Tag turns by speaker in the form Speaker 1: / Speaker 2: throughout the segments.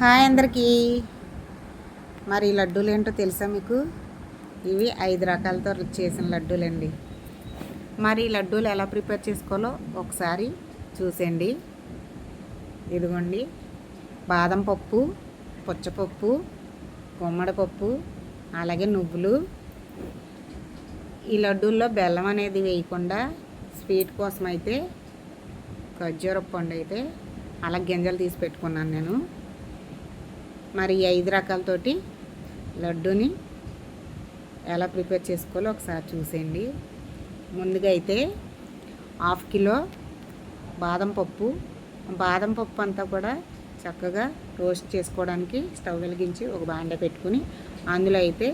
Speaker 1: Hi అందరికీ. మరి ఈ లడ్డూలు ఏంటో తెలుసా మీకు? ఇవి ఐదు రకాలతో చేసిన లడ్డూలండి. మరి ఈ లడ్డూలు ఎలా ప్రిపేర్ చేసుకోవాలో ఒకసారి చూసేయండి. ఇదిగోండి. బాదం పప్పు పుచ్చపప్పు గుమ్మడిపప్పు అలాగే నువ్వులు. ఈ లడ్డూల్లో బెల్లం అనేది వేయకుండా స్వీట్ కోసం అయితే ఖర్జూరపు పండు అయితే అలా గింజలు తీసి పెట్టుకున్నాను నేను. మరి ఈ ఐదు రకాలతోటి లడ్డూని ఎలా ప్రిపేర్ చేసుకోవాలో ఒకసారి చూసేయండి. ముందుగా అయితే హాఫ్ కిలో బాదం పప్పు. బాదం పప్పు అంతా కూడా చక్కగా రోస్ట్ చేసుకోవడానికి స్టవ్ వెలిగించి ఒక బాండ పెట్టుకుని అందులో అయితే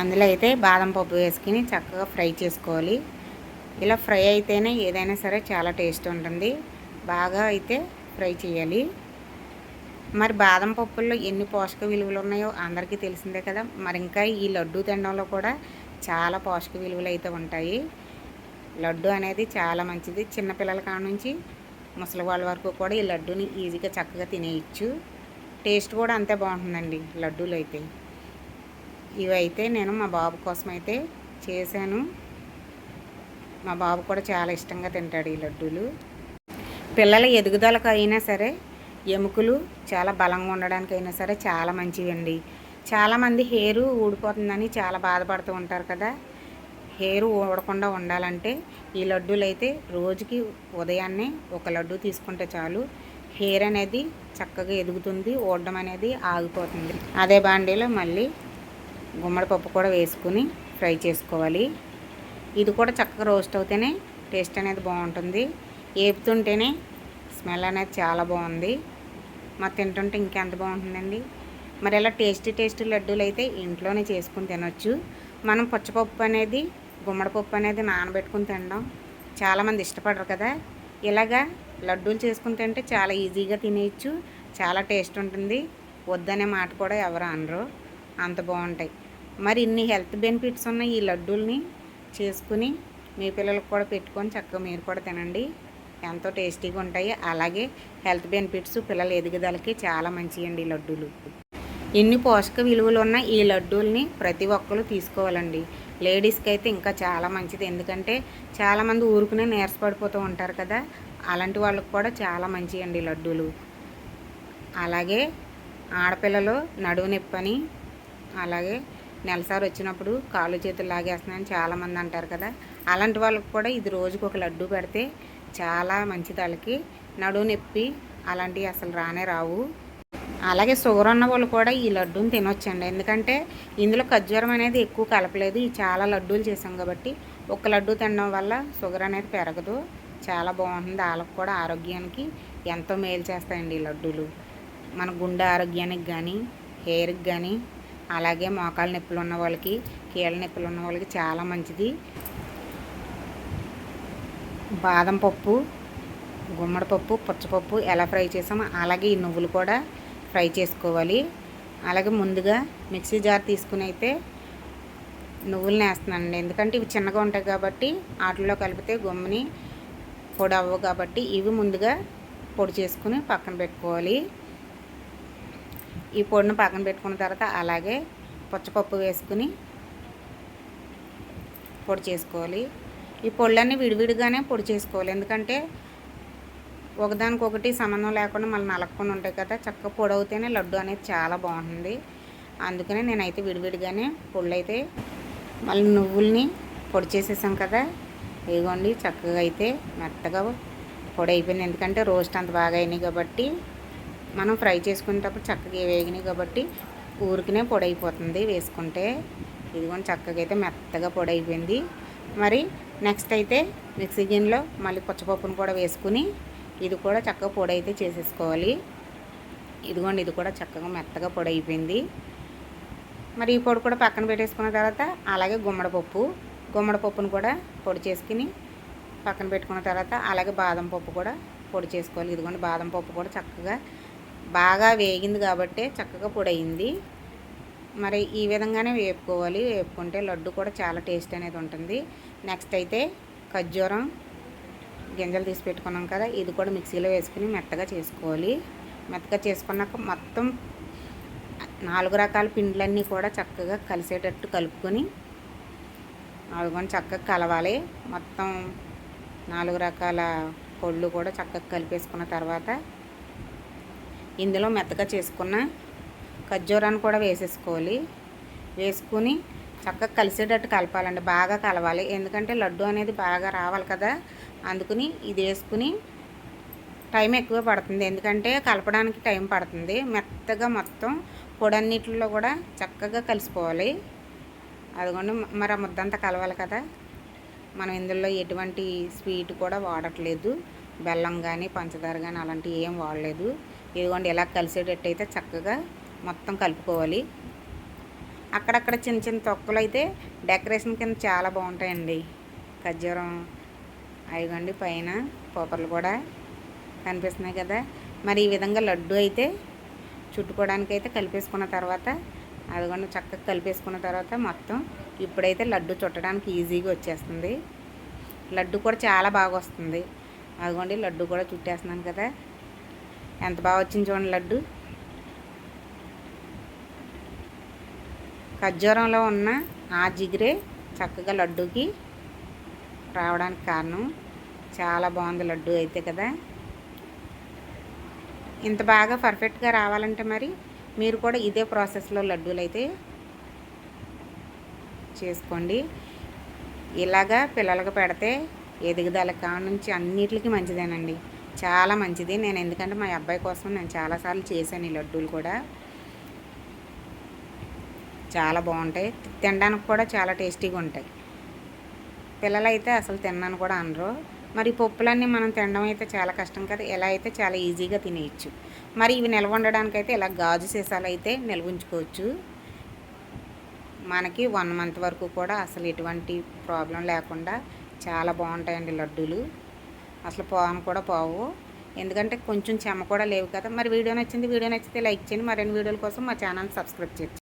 Speaker 1: అందులో అయితే బాదం పప్పు వేసుకుని చక్కగా ఫ్రై చేసుకోవాలి. ఇలా ఫ్రై అయితేనే ఏదైనా సరే చాలా టేస్ట్ ఉంటుంది. బాగా అయితే ఫ్రై చేయాలి. మరి బాదం పప్పుల్లో ఎన్ని పోషక విలువలు ఉన్నాయో అందరికీ తెలిసిందే కదా. మరి ఇంకా ఈ లడ్డు తినడంలో కూడా చాలా పోషక విలువలు అయితే ఉంటాయి. లడ్డు అనేది చాలా మంచిది. చిన్నపిల్లల కాడ నుంచి ముసలి వాళ్ళ వరకు కూడా ఈ లడ్డూని ఈజీగా చక్కగా తినేయచ్చు. టేస్ట్ కూడా అంతే బాగుంటుందండి లడ్డూలు అయితే. ఇవైతే నేను మా బాబు కోసం అయితే చేశాను. మా బాబు కూడా చాలా ఇష్టంగా తింటాడు ఈ లడ్డూలు. పిల్లల ఎదుగుదలకు అయినా సరే ఎముకలు చాలా బలంగా ఉండడానికైనా సరే చాలా మంచివండి. చాలామంది హెయిర్ ఊడిపోతుందని చాలా బాధపడుతూ ఉంటారు కదా. హెయిర్ ఊడకుండా ఉండాలంటే ఈ లడ్డూలు అయితే రోజుకి ఉదయాన్నే ఒక లడ్డు తీసుకుంటే చాలు. హెయిర్ అనేది చక్కగా ఎదుగుతుంది ఊడడం అనేది ఆగిపోతుంది. అదే బాండీలో మళ్ళీ గుమ్మడి పప్పు కూడా వేసుకుని ఫ్రై చేసుకోవాలి. ఇది కూడా చక్కగా రోస్ట్ అవుతేనే టేస్ట్ అనేది బాగుంటుంది. ఏపుతుంటేనే స్మెల్ అనేది చాలా బాగుంది. మరి తింటుంటే ఇంకెంత బాగుంటుందండి. మరి ఇలా టేస్టీ టేస్టీ లడ్డూలు అయితే ఇంట్లోనే చేసుకుని తినొచ్చు. మనం పుచ్చపప్పు అనేది గుమ్మడిపప్పు అనేది నానబెట్టుకుని తినడం చాలామంది ఇష్టపడరు కదా. ఇలాగా లడ్డూలు చేసుకుని తింటే చాలా ఈజీగా తినేయచ్చు చాలా టేస్ట్ ఉంటుంది. వద్దనే మాట కూడా ఎవరు అనరు. అంత బాగుంటాయి. మరి ఇన్ని హెల్త్ బెనిఫిట్స్ ఉన్న ఈ లడ్డూల్ని చేసుకుని మీ పిల్లలకు కూడా పెట్టుకొని చక్కగా మీరు కూడా తినండి. ఎంతో టేస్టీగా ఉంటాయి. అలాగే హెల్త్ బెనిఫిట్స్ పిల్లల ఎదుగుదలకి చాలా మంచియండి ఈ లడ్డూలు. ఎన్ని పోషక విలువలు ఉన్న ఈ లడ్డూల్ని ప్రతి ఒక్కరు తీసుకోవాలండి. లేడీస్కి అయితే ఇంకా చాలా మంచిది. ఎందుకంటే చాలామంది ఊరుకునే నీరసపడిపోతూ ఉంటారు కదా. అలాంటి వాళ్ళకి కూడా చాలా మంచియండి లడ్డూలు. అలాగే ఆడపిల్లలు నడువు నొప్పని అలాగే నెలసారి వచ్చినప్పుడు కాళ్ళు చేతులు లాగేస్తున్నాయని చాలామంది అంటారు కదా. అలాంటి వాళ్ళకి కూడా ఇది రోజుకు ఒక లడ్డు పెడితే చాలా మంచిది వాళ్ళకి. నడు నొప్పి అలాంటివి అసలు రానే రావు. అలాగే షుగర్ ఉన్న వాళ్ళు కూడా ఈ లడ్డూని తినొచ్చండి. ఎందుకంటే ఇందులో ఖర్జూరం అనేది ఎక్కువ కలపలేదు. ఈ చాలా లడ్డూలు చేసాం కాబట్టి ఒక లడ్డు తినడం వల్ల షుగర్ అనేది పెరగదు. చాలా బాగుంటుంది. వాళ్ళకి కూడా ఆరోగ్యానికి ఎంతో మేలు చేస్తాయండి ఈ లడ్డూలు. మన గుండె ఆరోగ్యానికి కానీ హెయిర్కి కానీ అలాగే మోకాలు నొప్పులు ఉన్న వాళ్ళకి కీళ్ళ నొప్పులు ఉన్న వాళ్ళకి చాలా మంచిది. బాదం పప్పు గుమ్మడిపప్పు పుచ్చపప్పు ఎలా ఫ్రై చేసామో అలాగే ఈ నువ్వులు కూడా ఫ్రై చేసుకోవాలి. అలాగే ముందుగా మిక్సీ జార్ తీసుకుని అయితే నువ్వులు వేస్తున్నానండి. ఎందుకంటే ఇవి చిన్నగా ఉంటాయి కాబట్టి వాటిలో కలిపితే గుమ్మని పొడి అవ్వవు కాబట్టి ఇవి ముందుగా పొడి చేసుకుని పక్కన పెట్టుకోవాలి. ఈ పొడిని పక్కన పెట్టుకున్న తర్వాత అలాగే పుచ్చపప్పు వేసుకుని పొడి చేసుకోవాలి. ఈ పొళ్ళన్నీ విడివిడిగానే పొడి చేసుకోవాలి. ఎందుకంటే ఒకదానికొకటి సంబంధం లేకుండా మళ్ళీ నలగకుండా ఉంటాయి కదా చక్కగా పొడి అవుతేనే లడ్డు అనేది చాలా బాగుంటుంది. అందుకనే నేనైతే విడివిడిగానే పొళ్ళు అయితే మళ్ళీ నువ్వుల్ని పొడి చేసేసాం కదా ఇదిగోండి చక్కగా అయితే మెత్తగా పొడి అయిపోయింది. ఎందుకంటే రోస్ట్ అంత బాగా అయినాయి కాబట్టి మనం ఫ్రై చేసుకునేటప్పుడు చక్కగా వేగినాయి కాబట్టి ఊరికినే పొడి అయిపోతుంది వేసుకుంటే. ఇదిగోండి చక్కగా అయితే మెత్తగా పొడి అయిపోయింది. మరి నెక్స్ట్ అయితే మిక్సీ గిన్నెలో మళ్ళీ పుచ్చపప్పును కూడా వేసుకుని ఇది కూడా చక్కగా పొడి అయితే చేసేసుకోవాలి. ఇదిగోండి ఇది కూడా చక్కగా మెత్తగా పొడి అయిపోయింది. మరి ఈ పొడి కూడా పక్కన పెట్టేసుకున్న తర్వాత అలాగే గుమ్మడిపప్పు గుమ్మడిపప్పును కూడా పొడి చేసుకుని పక్కన పెట్టుకున్న తర్వాత అలాగే బాదం పప్పు కూడా పొడి చేసుకోవాలి. ఇదిగోండి బాదం పప్పు కూడా చక్కగా బాగా వేగింది కాబట్టి చక్కగా పొడి అయింది. మరి ఈ విధంగానే వేపుకోవాలి. వేపుకుంటే లడ్డు కూడా చాలా టేస్ట్ అనేది ఉంటుంది. నెక్స్ట్ అయితే ఖర్జూరం గింజలు తీసి పెట్టుకున్నాం కదా ఇది కూడా మిక్సీలో వేసుకుని మెత్తగా చేసుకోవాలి. మెత్తగా చేసుకున్నాక మొత్తం నాలుగు రకాల పిండ్లన్నీ కూడా చక్కగా కలిసేటట్టు కలుపుకొని నాలుగుని చక్కగా కలవాలి. మొత్తం నాలుగు రకాల పొళ్ళు కూడా చక్కగా కలిపేసుకున్న తర్వాత ఇందులో మెత్తగా చేసుకున్న ఖర్జూరాన్ని కూడా వేసేసుకోవాలి. వేసుకుని చక్కగా కలిసేటట్టు కలపాలండి. బాగా కలవాలి. ఎందుకంటే లడ్డు అనేది బాగా రావాలి కదా. అందుకుని ఇది వేసుకుని టైం ఎక్కువ పడుతుంది. ఎందుకంటే కలపడానికి టైం పడుతుంది. మెత్తగా మొత్తం పొడన్నిటిలో కూడా చక్కగా కలిసిపోవాలి. అదిగోండి మరి ఆ ముద్దంతా కలవాలి కదా. మనం ఇందులో ఎటువంటి స్వీట్ కూడా వాడట్లేదు. బెల్లం కానీ పంచదార కానీ అలాంటివి ఏం వాడలేదు. ఇదిగోండి ఇలా కలిసేటట్టు అయితే చక్కగా మొత్తం కలుపుకోవాలి. అక్కడక్కడ చిన్న చిన్న తొక్కలు అయితే డెకరేషన్ కింద చాలా బాగుంటాయండి. ఖర్జూరం అయిగండి పైన పోపర్లు కూడా కనిపిస్తున్నాయి కదా. మరి ఈ విధంగా లడ్డు అయితే చుట్టుకోవడానికి అయితే కలిపేసుకున్న తర్వాత అదిగోండి చక్కగా కలిపేసుకున్న తర్వాత మొత్తం ఇప్పుడైతే లడ్డు చుట్టడానికి ఈజీగా వచ్చేస్తుంది. లడ్డు కూడా చాలా బాగా వస్తుంది. అదిగోండి లడ్డు కూడా చుట్టేస్తున్నాను కదా. ఎంత బాగా వచ్చింది చూడండి లడ్డు. ఖర్జూరంలో ఉన్న ఆ జిగిరే చక్కగా లడ్డూకి రావడానికి కారణం. చాలా బాగుంది లడ్డు అయితే కదా. ఇంత బాగా పర్ఫెక్ట్గా రావాలంటే మరి మీరు కూడా ఇదే ప్రాసెస్లో లడ్డూలు అయితే చేసుకోండి. ఇలాగా పిల్లలకు పెడితే ఎదుగుదల కాడ నుంచి అన్నిటికి మంచిదేనండి. చాలా మంచిది. నేను ఎందుకంటే మా అబ్బాయి కోసం నేను చాలాసార్లు చేశాను ఈ లడ్డూలు కూడా. చాలా బాగుంటాయి. తినడానికి కూడా చాలా టేస్టీగా ఉంటాయి. పిల్లలు అయితే అసలు తిన్నాను కూడా అనరు. మరి పప్పులన్నీ మనం తినడం అయితే చాలా కష్టం కదా. ఎలా అయితే చాలా ఈజీగా తినేయచ్చు. మరి ఇవి నిల్వ ఉండడానికి అయితే ఇలా గాజు సీసాలు అయితే నిల్వ ఉంచుకోవచ్చు. మనకి వన్ మంత్ వరకు కూడా అసలు ఎటువంటి ప్రాబ్లం లేకుండా చాలా బాగుంటాయండి లడ్డూలు. అసలు పోవను కూడా పోవు. ఎందుకంటే కొంచెం చెమ్మ కూడా లేవు కదా. మరి వీడియో నచ్చింది వీడియో నచ్చితే లైక్ చేయండి. మరిన్ని వీడియోల కోసం మా ఛానల్ సబ్స్క్రైబ్ చేయండి.